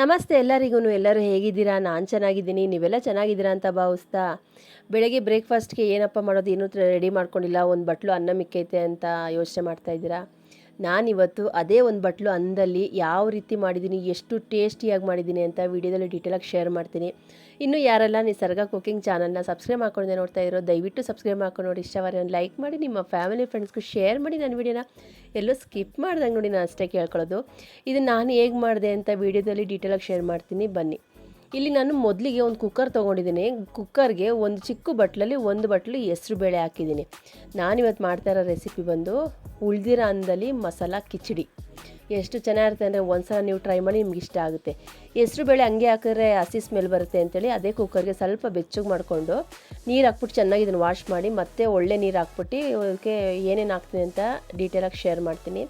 ನಮಸ್ತೆ ಎಲ್ಲರಿಗೂ ಎಲ್ಲರೂ ಹೇಗಿದ್ದೀರಾ? ನಾನು ಚೆನ್ನಾಗಿದ್ದೀನಿ, ನೀವೆಲ್ಲ ಚೆನ್ನಾಗಿದ್ದೀರಾ ಅಂತ ಭಾವಿಸ್ತಾ? ಬೆಳಗ್ಗೆ ಬ್ರೇಕ್ಫಾಸ್ಟ್ಗೆ ಏನಪ್ಪ ಮಾಡೋದು ಏನೂ ರೆಡಿ ಮಾಡ್ಕೊಂಡಿಲ್ಲ, ಒಂದು ಬಟ್ಲು ಅನ್ನ ಮಿಕ್ಕೈತೆ ಅಂತ ಯೋಚನೆ ಮಾಡ್ತಾ ನಾನು ನಾನಿವತ್ತು ಅದೇ ಒಂದು ಬಟ್ಲು ಅನ್ನದಲ್ಲಿ ಯಾವ ರೀತಿ ಮಾಡಿದ್ದೀನಿ, ಎಷ್ಟು ಟೇಸ್ಟಿಯಾಗಿ ಮಾಡಿದ್ದೀನಿ ಅಂತ ವಿಡಿಯೋದಲ್ಲಿ ಡೀಟೇಲಾಗಿ ಶೇರ್ ಮಾಡ್ತೀನಿ. ಇನ್ನು ಯಾರೆಲ್ಲ ನಿಸರ್ಗ ಕುಕಿಂಗ್ ಚಾನಲ್ನ ಸಬ್ಸ್ಕ್ರೈಬ್ ಮಾಡ್ಕೊಂಡೆ ನೋಡ್ತಾ ಇರೋ, ದಯವಿಟ್ಟು ಸಬ್ಸ್ಕ್ರೈಬ್ ಮಾಡ್ಕೊಂಡು ನೋಡಿ ಇಷ್ಟವಾದ್ರೆ ಒಂದು ಲೈಕ್ ಮಾಡಿ, ನಿಮ್ಮ ಫ್ಯಾಮಿಲಿ ಫ್ರೆಂಡ್ಸ್ಗೂ ಶೇರ್ ಮಾಡಿ ನನ್ನ ವಿಡಿಯೋನ ಎಲ್ಲೂ ಸ್ಕಿಪ್ ಮಾಡ್ದಂಗೆ ನೋಡಿ ನಾನು ಅಷ್ಟೇ ಕೇಳ್ಕೊಳ್ಳೋದು. ಇದು ನಾನು ಹೇಗೆ ಮಾಡಿದೆ ಅಂತ ವಿಡಿಯೋದಲ್ಲಿ ಡೀಟೇಲಾಗಿ ಶೇರ್ ಮಾಡ್ತೀನಿ. ಬನ್ನಿ. ಇಲ್ಲಿ ನಾನು ಮೊದಲಿಗೆ ಒಂದು ಕುಕ್ಕರ್ ತೊಗೊಂಡಿದ್ದೀನಿ. ಕುಕ್ಕರ್ಗೆ ಒಂದು ಚಿಕ್ಕ ಬಟ್ಲಲ್ಲಿ ಒಂದು ಬಟ್ಲು ಹೆಸ್ರು ಬೇಳೆ ಹಾಕಿದ್ದೀನಿ. ನಾನಿವತ್ತು ಮಾಡ್ತಾ ಇರೋ ರೆಸಿಪಿ ಬಂದು ಉಳ್ದಿರೋ ಅನ್ನದಲ್ಲಿ ಮಸಾಲ ಕಿಚಡಿ. ಎಷ್ಟು ಚೆನ್ನಾಗಿರುತ್ತೆ ಅಂದರೆ ಒಂದ್ಸಲ ನೀವು ಟ್ರೈ ಮಾಡಿ ನಿಮ್ಗೆ ಇಷ್ಟ ಆಗುತ್ತೆ. ಹೆಸ್ರು ಬೇಳೆ ಹಂಗೆ ಹಾಕಿದ್ರೆ ಹಸಿ ಸ್ಮೆಲ್ ಬರುತ್ತೆ ಅಂತೇಳಿ ಅದೇ ಕುಕ್ಕರ್ಗೆ ಸ್ವಲ್ಪ ಬೆಚ್ಚಗೆ ಮಾಡಿಕೊಂಡು ನೀರು ಹಾಕ್ಬಿಟ್ಟು ಚೆನ್ನಾಗಿ ಇದನ್ನು ವಾಶ್ ಮಾಡಿ ಮತ್ತೆ ಒಳ್ಳೆ ನೀರು ಹಾಕ್ಬಿಟ್ಟು ಅದಕ್ಕೆ ಏನೇನು ಹಾಕ್ತೀನಿ ಅಂತ ಡೀಟೇಲಾಗಿ ಶೇರ್ ಮಾಡ್ತೀನಿ.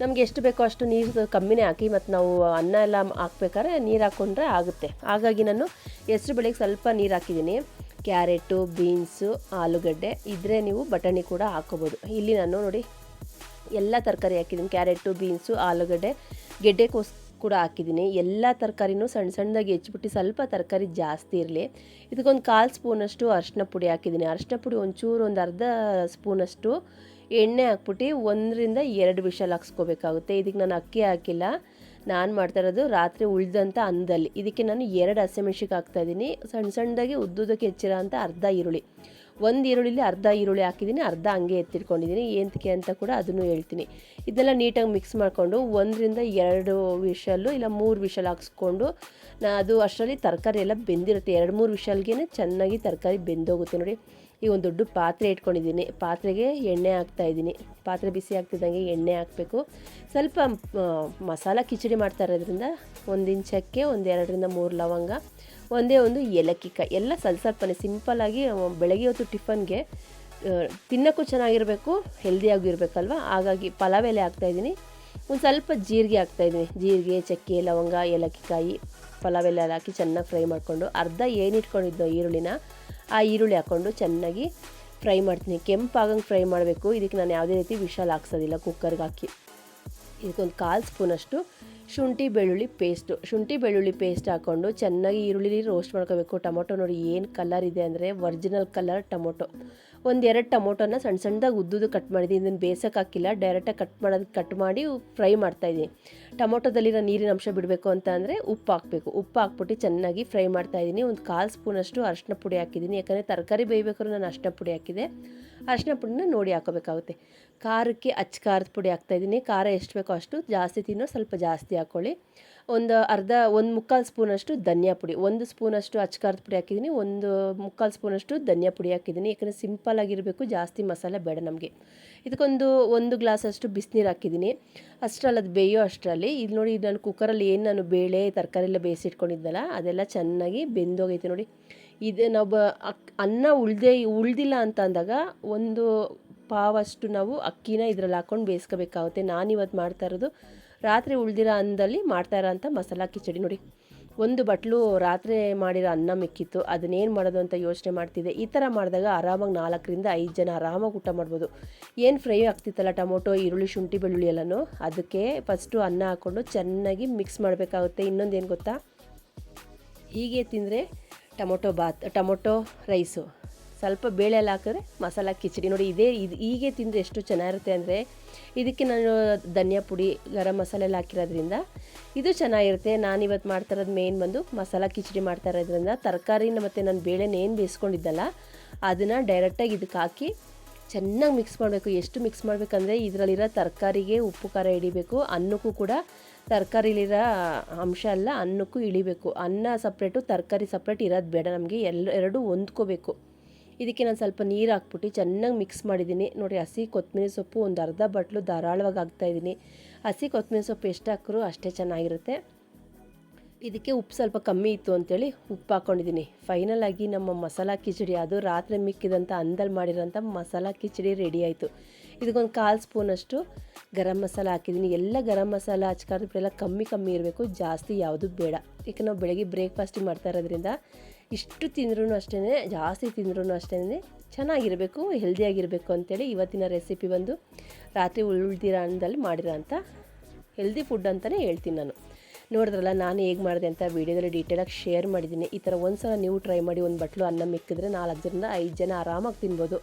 ನಮ್ಗೆ ಎಷ್ಟು ಬೇಕೋ ಅಷ್ಟು ನೀರು ಕಮ್ಮಿನೇ ಹಾಕಿ ಮತ್ತು ನಾವು ಅನ್ನ ಎಲ್ಲ ಹಾಕ್ಬೇಕಾದ್ರೆ ನೀರು ಹಾಕ್ಕೊಂಡ್ರೆ ಆಗುತ್ತೆ. ಹಾಗಾಗಿ ನಾನು ಹೆಸ್ರು ಬೆಳಿಗ್ಗೆ ಸ್ವಲ್ಪ ನೀರು ಹಾಕಿದ್ದೀನಿ. ಕ್ಯಾರೆಟು, ಬೀನ್ಸು, ಆಲೂಗಡ್ಡೆ ಇದ್ದರೆ ನೀವು ಬಟಾಣಿ ಕೂಡ ಹಾಕೋಬೋದು. ಇಲ್ಲಿ ನಾನು ನೋಡಿ ಎಲ್ಲ ತರಕಾರಿ ಹಾಕಿದ್ದೀನಿ. ಕ್ಯಾರೆಟು, ಬೀನ್ಸು, ಆಲೂಗಡ್ಡೆ, ಗೆಡ್ಡೆಕೋಸ್ ಕೂಡ ಹಾಕಿದ್ದೀನಿ. ಎಲ್ಲ ತರಕಾರಿನೂ ಸಣ್ಣ ಸಣ್ಣದಾಗಿ ಹೆಚ್ಚಿಬಿಟ್ಟು ಸ್ವಲ್ಪ ತರಕಾರಿ ಜಾಸ್ತಿ ಇರಲಿ. ಇದಕ್ಕೊಂದು ಕಾಲು ಸ್ಪೂನಷ್ಟು ಅರಿಶಿನ ಪುಡಿ ಹಾಕಿದ್ದೀನಿ. ಅರಿಶಿನ ಪುಡಿ ಒಂಚೂರು ಒಂದು ಅರ್ಧ ಸ್ಪೂನಷ್ಟು ಎಣ್ಣೆ ಹಾಕ್ಬಿಟ್ಟು ಒಂದರಿಂದ ಎರಡು ವಿಷಲ್ ಹಾಕ್ಸ್ಕೋಬೇಕಾಗುತ್ತೆ. ಇದಕ್ಕೆ ನಾನು ಅಕ್ಕಿ ಹಾಕಿಲ್ಲ. ನಾನು ಮಾಡ್ತಾ ಇರೋದು ರಾತ್ರಿ ಉಳಿದಂಥ ಅನ್ನದಲ್ಲಿ ಇದಕ್ಕೆ ನಾನು ಎರಡು ಹಸಿಮೆಣ್ಸಿಗೆ ಹಾಕ್ತಾಯಿದ್ದೀನಿ ಸಣ್ಣ ಸಣ್ಣದಾಗಿ ಉದ್ದುದಕ್ಕೆ ಹೆಚ್ಚಿರೋ ಅಂಥ ಅರ್ಧ ಈರುಳ್ಳಿ. ಒಂದು ಈರುಳ್ಳಿಲಿ ಅರ್ಧ ಈರುಳ್ಳಿ ಹಾಕಿದ್ದೀನಿ, ಅರ್ಧ ಹಂಗೆ ಎತ್ತಿಟ್ಕೊಂಡಿದ್ದೀನಿ. ಏಂತಿಕೆ ಅಂತ ಕೂಡ ಅದನ್ನು ಹೇಳ್ತೀನಿ. ಇದೆಲ್ಲ ನೀಟಾಗಿ ಮಿಕ್ಸ್ ಮಾಡಿಕೊಂಡು ಒಂದರಿಂದ ಎರಡು ವಿಷಲ್ಲು, ಇಲ್ಲ ಮೂರು ವಿಷಲ್ ಹಾಕ್ಸ್ಕೊಂಡು ನಾ ಅದು ಅಷ್ಟರಲ್ಲಿ ತರಕಾರಿ ಎಲ್ಲ ಬೆಂದಿರುತ್ತೆ. ಎರಡು ಮೂರು ವಿಷಲ್ಗೇ ಚೆನ್ನಾಗಿ ತರಕಾರಿ ಬೆಂದೋಗುತ್ತೆ ನೋಡಿ. ಈ ಒಂದು ದೊಡ್ಡ ಪಾತ್ರೆ ಇಟ್ಕೊಂಡಿದ್ದೀನಿ. ಪಾತ್ರೆಗೆ ಎಣ್ಣೆ ಹಾಕ್ತಾ ಇದ್ದೀನಿ. ಪಾತ್ರೆ ಬಿಸಿ ಆಗ್ತಿದ್ದಂಗೆ ಎಣ್ಣೆ ಹಾಕಬೇಕು. ಸ್ವಲ್ಪ ಮಸಾಲ ಕಿಚಡಿ ಮಾಡ್ತಾ ಇರೋದ್ರಿಂದ ಒಂದು ಇಂಚಕ್ಕೆ ಒಂದು ಎರಡರಿಂದ ಮೂರು ಲವಂಗ, ಒಂದೇ ಒಂದು ಏಲಕ್ಕಿ ಕಾಯಿ, ಎಲ್ಲ ಸ್ವಲ್ಪ ಸ್ವಲ್ಪನೇ ಸಿಂಪಲ್ಲಾಗಿ ಬೆಳಗ್ಗೆ ಹೊತ್ತು ಟಿಫನ್ಗೆ ತಿನ್ನೋಕ್ಕೂ ಚೆನ್ನಾಗಿರಬೇಕು ಹೆಲ್ದಿಯಾಗೂ ಇರಬೇಕಲ್ವ? ಹಾಗಾಗಿ ಪಲಾವ್ ಎಲೆ ಹಾಕ್ತಾಯಿದ್ದೀನಿ ಒಂದು ಸ್ವಲ್ಪ ಜೀರಿಗೆ ಹಾಕ್ತಾಯಿದ್ದೀನಿ ಜೀರಿಗೆ, ಚಕ್ಕೆ, ಲವಂಗ, ಏಲಕ್ಕಿ ಕಾಯಿ, ಪಲಾವ್ ಎಲೆ ಹಾಕಿ ಚೆನ್ನಾಗಿ ಫ್ರೈ ಮಾಡಿಕೊಂಡು ಅರ್ಧ ಏನಿಟ್ಕೊಂಡಿದ್ದೋ ಈರುಳ್ಳಿನ ಆ ಈರುಳ್ಳಿ ಹಾಕ್ಕೊಂಡು ಚೆನ್ನಾಗಿ ಫ್ರೈ ಮಾಡ್ತೀನಿ. ಕೆಂಪಾಗಂಗೆ ಫ್ರೈ ಮಾಡಬೇಕು. ಇದಕ್ಕೆ ನಾನು ಯಾವುದೇ ರೀತಿ ವಿಷಲ್ ಹಾಕ್ಸೋದಿಲ್ಲ. ಕುಕ್ಕರ್ಗೆ ಹಾಕಿ. ಇದಕ್ಕೊಂದು ಕಾಲು ಸ್ಪೂನಷ್ಟು ಶುಂಠಿ, ಬೆಳ್ಳುಳ್ಳಿ ಪೇಸ್ಟು ಶುಂಠಿ, ಬೆಳ್ಳುಳ್ಳಿ ಪೇಸ್ಟ್ ಹಾಕ್ಕೊಂಡು ಚೆನ್ನಾಗಿ ಈರುಳ್ಳಿ ರೋಸ್ಟ್ ಮಾಡ್ಕೋಬೇಕು. ಟೊಮೊಟೊ ನೋಡಿ ಏನು ಕಲರ್ ಇದೆ ಅಂದರೆ ಒರಿಜಿನಲ್ ಕಲರ್ ಟೊಮೊಟೊ. ಒಂದೆರಡು ಟೊಮೊಟೊನ ಸಣ್ಣ ಸಣ್ಣದಾಗಿ ಉದ್ದುದು ಕಟ್ ಮಾಡಿದ್ದೀನಿ ಇದನ್ನು ಬೇಸಕ್ಕೆ ಹಾಕಿಲ್ಲ ಡೈರೆಕ್ಟಾಗಿ ಕಟ್ ಮಾಡೋದು ಕಟ್ ಮಾಡಿ ಫ್ರೈ ಮಾಡ್ತಾಯಿದ್ದೀನಿ ಟೊಮೊಟೊದಲ್ಲಿರೋ ನೀರಿನ ಅಂಶ ಬಿಡಬೇಕು ಅಂತ ಅಂದರೆ ಉಪ್ಪು ಹಾಕಬೇಕು. ಉಪ್ಪು ಹಾಕ್ಬಿಟ್ಟು ಚೆನ್ನಾಗಿ ಫ್ರೈ ಮಾಡ್ತಾಯಿದ್ದೀನಿ ಒಂದು ಕಾಲು ಸ್ಪೂನಷ್ಟು ಅರಶಿನ ಪುಡಿ ಹಾಕಿದ್ದೀನಿ. ಯಾಕಂದರೆ ತರಕಾರಿ ಬೇಯಬೇಕಾದ್ರೂ ನಾನು ಅರಶಿನ ಪುಡಿ ಹಾಕಿದೆ. ಅರಶಿನ ಪುಡಿನ ನೋಡಿ ಹಾಕೋಬೇಕಾಗುತ್ತೆ. ಖಾರಕ್ಕೆ ಅಚ್ಚ ಖಾರದ ಪುಡಿ ಹಾಕ್ತಾಯಿದ್ದೀನಿ ಖಾರ ಎಷ್ಟು ಬೇಕೋ ಅಷ್ಟು ಜಾಸ್ತಿ ತಿನ್ನೋ ಸ್ವಲ್ಪ ಜಾಸ್ತಿ ಹಾಕ್ಕೊಳ್ಳಿ ಒಂದು ಅರ್ಧ, ಒಂದು ಮುಕ್ಕಾಲು ಸ್ಪೂನಷ್ಟು ಧನಿಯಾ ಪುಡಿ, ಒಂದು ಸ್ಪೂನಷ್ಟು ಅಚ್ಕಾರದ ಪುಡಿ ಹಾಕಿದ್ದೀನಿ, ಒಂದು ಮುಕ್ಕಾಲು ಸ್ಪೂನಷ್ಟು ಧನಿಯಾ ಪುಡಿ ಹಾಕಿದ್ದೀನಿ, ಯಾಕಂದರೆ ಸಿಂಪಲ್ ಆಗಿರಬೇಕು, ಜಾಸ್ತಿ ಮಸಾಲೆ ಬೇಡ ನಮಗೆ. ಇದಕ್ಕೊಂದು ಒಂದು ಗ್ಲಾಸಷ್ಟು ಬಿಸಿನೀರು ಹಾಕಿದ್ದೀನಿ. ಅಷ್ಟರಲ್ಲಿ ಅದು ಬೇಯೋ ಅಷ್ಟರಲ್ಲಿ, ಇದು ನೋಡಿ ನಾನು ಕುಕ್ಕರಲ್ಲಿ ಏನು ನಾನು ಬೇಳೆ ತರಕಾರಿ ಎಲ್ಲ ಬೇಯಿಸಿಟ್ಕೊಂಡಿದ್ದಲ್ಲ ಅದೆಲ್ಲ ಚೆನ್ನಾಗಿ ಬೆಂದೋಗೈತೆ ನೋಡಿ. ಇದು ನಾವು ಬ ಅನ್ನ ಉಳ್ದೇ, ಉಳ್ದಿಲ್ಲ ಅಂತ ಅಂದಾಗ ಒಂದು ಪಾವಷ್ಟು ನಾವು ಅಕ್ಕಿನ ಇದ್ರಲ್ಲಿ ಹಾಕ್ಕೊಂಡು ಬೇಯಿಸ್ಕೋಬೇಕಾಗುತ್ತೆ. ನಾನಿವತ್ತು ಮಾಡ್ತಾ ಇರೋದು ರಾತ್ರಿ ಉಳಿದಿರೋ ಅನ್ನದಲ್ಲಿ ಮಾಡ್ತಾ ಇರೋಂಥ ಮಸಾಲ ಕಿಚಡಿ ನೋಡಿ. ಒಂದು ಬಟ್ಲು ರಾತ್ರಿ ಮಾಡಿರೋ ಅನ್ನ ಮಿಕ್ಕಿತ್ತು ಅದನ್ನೇನು ಮಾಡೋದು ಅಂತ ಯೋಚನೆ ಮಾಡ್ತಿದ್ದೆ. ಈ ಥರ ಮಾಡಿದಾಗ ಆರಾಮಾಗಿ ನಾಲ್ಕರಿಂದ ಐದು ಜನ ಆರಾಮಾಗಿ ಊಟ ಮಾಡ್ಬೋದು. ಏನು ಫ್ರೈ ಆಗ್ತಿತ್ತಲ್ಲ, ಟೊಮೊಟೊ, ಈರುಳ್ಳಿ, ಶುಂಠಿ, ಬೆಳ್ಳುಳ್ಳಿ ಎಲ್ಲನೂ? ಅದಕ್ಕೆ ಫಸ್ಟು ಅನ್ನ ಹಾಕ್ಕೊಂಡು ಚೆನ್ನಾಗಿ ಮಿಕ್ಸ್ ಮಾಡಬೇಕಾಗುತ್ತೆ. ಇನ್ನೊಂದೇನು ಗೊತ್ತಾ? ಹೀಗೆ ತಿಂದರೆ ಟೊಮೊಟೊ ಬಾತ್, ಟೊಮೊಟೊ ರೈಸು ಸ್ವಲ್ಪ ಬೇಳೆ ಎಲ್ಲ ಹಾಕಿದ್ರೆ ಮಸಾಲ ಕಿಚಡಿ. ನೋಡಿ ಇದೇ ಇದು ಹೀಗೆ ತಿಂದರೆ ಎಷ್ಟು ಚೆನ್ನಾಗಿರುತ್ತೆ ಅಂದರೆ ಇದಕ್ಕೆ ನಾನು ಧನಿಯಾ ಪುಡಿ, ಗರಂ ಮಸಾಲೆ ಎಲ್ಲ ಹಾಕಿರೋದ್ರಿಂದ ಇದು ಚೆನ್ನಾಗಿರುತ್ತೆ. ನಾನಿವತ್ತು ಮಾಡ್ತಾ ಇರೋದು ಮೇನ್ ಬಂದು ಮಸಾಲ ಕಿಚಡಿ ಮಾಡ್ತಾ ಇರೋದ್ರಿಂದ ತರಕಾರಿನ ಮತ್ತು ನಾನು ಬೇಳೆನ ಏನು ಬೇಯಿಸ್ಕೊಂಡಿದ್ದಲ್ಲ ಅದನ್ನು ಡೈರೆಕ್ಟಾಗಿ ಇದಕ್ಕೆ ಹಾಕಿ ಚೆನ್ನಾಗಿ ಮಿಕ್ಸ್ ಮಾಡಬೇಕು. ಎಷ್ಟು ಮಿಕ್ಸ್ ಮಾಡಬೇಕಂದ್ರೆ ಇದರಲ್ಲಿರೋ ತರಕಾರಿಗೆ ಉಪ್ಪು, ಖಾರ ಹಿಡಿಬೇಕು. ಅನ್ನಕ್ಕೂ ಕೂಡ ತರಕಾರಿಲಿರೋ ಅಂಶ ಅಲ್ಲ, ಅನ್ನಕ್ಕೂ ಇಳಿಬೇಕು ಅನ್ನ ಸಪ್ರೇಟು ತರಕಾರಿ ಸಪ್ರೇಟ್ ಇರೋದು ಬೇಡ. ನಮಗೆ ಎಲ್ಲ, ಎರಡೂ ಹೊಂದ್ಕೋಬೇಕು. ಇದಕ್ಕೆ ನಾನು ಸ್ವಲ್ಪ ನೀರು ಹಾಕ್ಬಿಟ್ಟು ಚೆನ್ನಾಗಿ ಮಿಕ್ಸ್ ಮಾಡಿದ್ದೀನಿ. ನೋಡಿ, ಹಸಿ ಕೊತ್ತಂಬರಿ ಸೊಪ್ಪು ಒಂದು ಅರ್ಧ ಬಟ್ಲು ಧಾರಾಳವಾಗಿ ಹಾಕ್ತಾಯಿದ್ದೀನಿ ಹಸಿ ಕೊತ್ತಂಬರಿ ಸೊಪ್ಪು ಎಷ್ಟು ಹಾಕಿದ್ರು ಅಷ್ಟೇ ಚೆನ್ನಾಗಿರುತ್ತೆ. ಇದಕ್ಕೆ ಉಪ್ಪು ಸ್ವಲ್ಪ ಕಮ್ಮಿ ಇತ್ತು ಅಂತೇಳಿ ಉಪ್ಪು ಹಾಕ್ಕೊಂಡಿದ್ದೀನಿ ಫೈನಲ್ ಆಗಿ ನಮ್ಮ ಮಸಾಲ ಕಿಚಡಿ, ಅದು ರಾತ್ರಿ ಮಿಕ್ಕಿದಂಥ ಅಂದಲ್ಲಿ ಮಾಡಿರೋಂಥ ಮಸಾಲ ಕಿಚಡಿ ರೆಡಿ ಆಯಿತು. ಇದಕ್ಕೊಂದು ಕಾಲು ಸ್ಪೂನಷ್ಟು ಗರಂ ಮಸಾಲ ಹಾಕಿದ್ದೀನಿ. ಎಲ್ಲ ಗರಂ ಮಸಾಲ ಎಲ್ಲ ಕಮ್ಮಿ ಕಮ್ಮಿ ಇರಬೇಕು, ಜಾಸ್ತಿ ಯಾವುದು ಬೇಡ. ಯಾಕೆ ನಾವು ಬೆಳಗ್ಗೆ ಬ್ರೇಕ್ಫಾಸ್ಟ್ ಮಾಡ್ತಾ ಇರೋದ್ರಿಂದ ಇಷ್ಟು ತಿಂದ್ರೂ ಅಷ್ಟೇ ಜಾಸ್ತಿ ತಿಂದ್ರೂ ಅಷ್ಟೇ ಚೆನ್ನಾಗಿರಬೇಕು, ಹೆಲ್ದಿಯಾಗಿರಬೇಕು ಅಂತೇಳಿ ಇವತ್ತಿನ ರೆಸಿಪಿ ಬಂದು ರಾತ್ರಿ ಉಳಿದಿರೋ ಅನ್ನದಲ್ಲಿ ಮಾಡಿರೋ ಅಂಥ ಹೆಲ್ದಿ ಫುಡ್ ಅಂತಲೇ ಹೇಳ್ತೀನಿ ನಾನು. ನೋಡಿದ್ರಲ್ಲ, ನಾನು ಹೇಗೆ ಮಾಡಿದೆ ಅಂತ ವೀಡಿಯೋದಲ್ಲಿ ಡೀಟೇಲಾಗಿ ಶೇರ್ ಮಾಡಿದ್ದೀನಿ. ಈ ಥರ ಒಂದು ಸಲ ನೀವು ಟ್ರೈ ಮಾಡಿ ಒಂದು ಬಟ್ಲು ಅನ್ನ ಮಿಕ್ಕಿದ್ರೆ ನಾಲ್ಕು ಜನ ಐದು ಜನ ಆರಾಮಾಗಿ ತಿನ್ಬೋದು.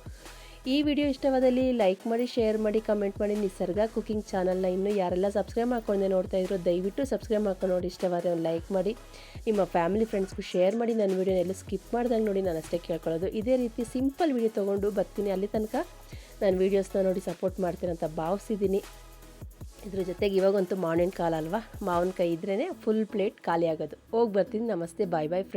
ಈ ವಿಡಿಯೋ ಇಷ್ಟವಾದಲ್ಲಿ ಲೈಕ್ ಮಾಡಿ, ಶೇರ್ ಮಾಡಿ, ಕಮೆಂಟ್ ಮಾಡಿ. ನಿಸರ್ಗ ಕುಕಿಂಗ್ ಚಾನಲ್ನ ಇನ್ನೂ ಯಾರೆಲ್ಲ ಸಬ್ಸ್ಕ್ರೈಬ್ ಮಾಡ್ಕೊಂಡೆ ನೋಡ್ತಾ ಇದ್ರು, ದಯವಿಟ್ಟು ಸಬ್ಸ್ಕ್ರೈಬ್ ಮಾಡ್ಕೊಂಡು ನೋಡಿ. ಇಷ್ಟವಾದ ಲೈಕ್ ಮಾಡಿ. ನಿಮ್ಮ ಫ್ಯಾಮಿಲಿ ಫ್ರೆಂಡ್ಸ್ಗೂ ಶೇರ್ ಮಾಡಿ. ನನ್ನ ವೀಡಿಯೋನ ಎಲ್ಲೂ ಸ್ಕಿಪ್ ಮಾಡ್ದಂಗೆ ನೋಡಿ. ನಾನು ಅಷ್ಟೇ ಕೇಳ್ಕೊಳ್ಳೋದು. ಇದೇ ರೀತಿ ಸಿಂಪಲ್ ವಿಡಿಯೋ ತೊಗೊಂಡು ಬರ್ತೀನಿ ಅಲ್ಲಿ ತನಕ. ನಾನು ವೀಡಿಯೋಸ್ನ ನೋಡಿ ಸಪೋರ್ಟ್ ಮಾಡ್ತೀನಂತ ಭಾವಿಸಿದ್ದೀನಿ. ಇದ್ರ ಜೊತೆಗೆ ಇವಾಗಂತೂ ಮಾವಿನ ಕಾಲ ಅಲ್ವಾ? ಮಾವಿನಕಾಯಿ ಇದ್ರೇ ಫುಲ್ ಪ್ಲೇಟ್ ಖಾಲಿ ಆಗೋದು ಹೋಗಿ ಬರ್ತೀನಿ. ನಮಸ್ತೆ. ಬಾಯ್ ಬಾಯ್ ಫ್ರೆಂಡ್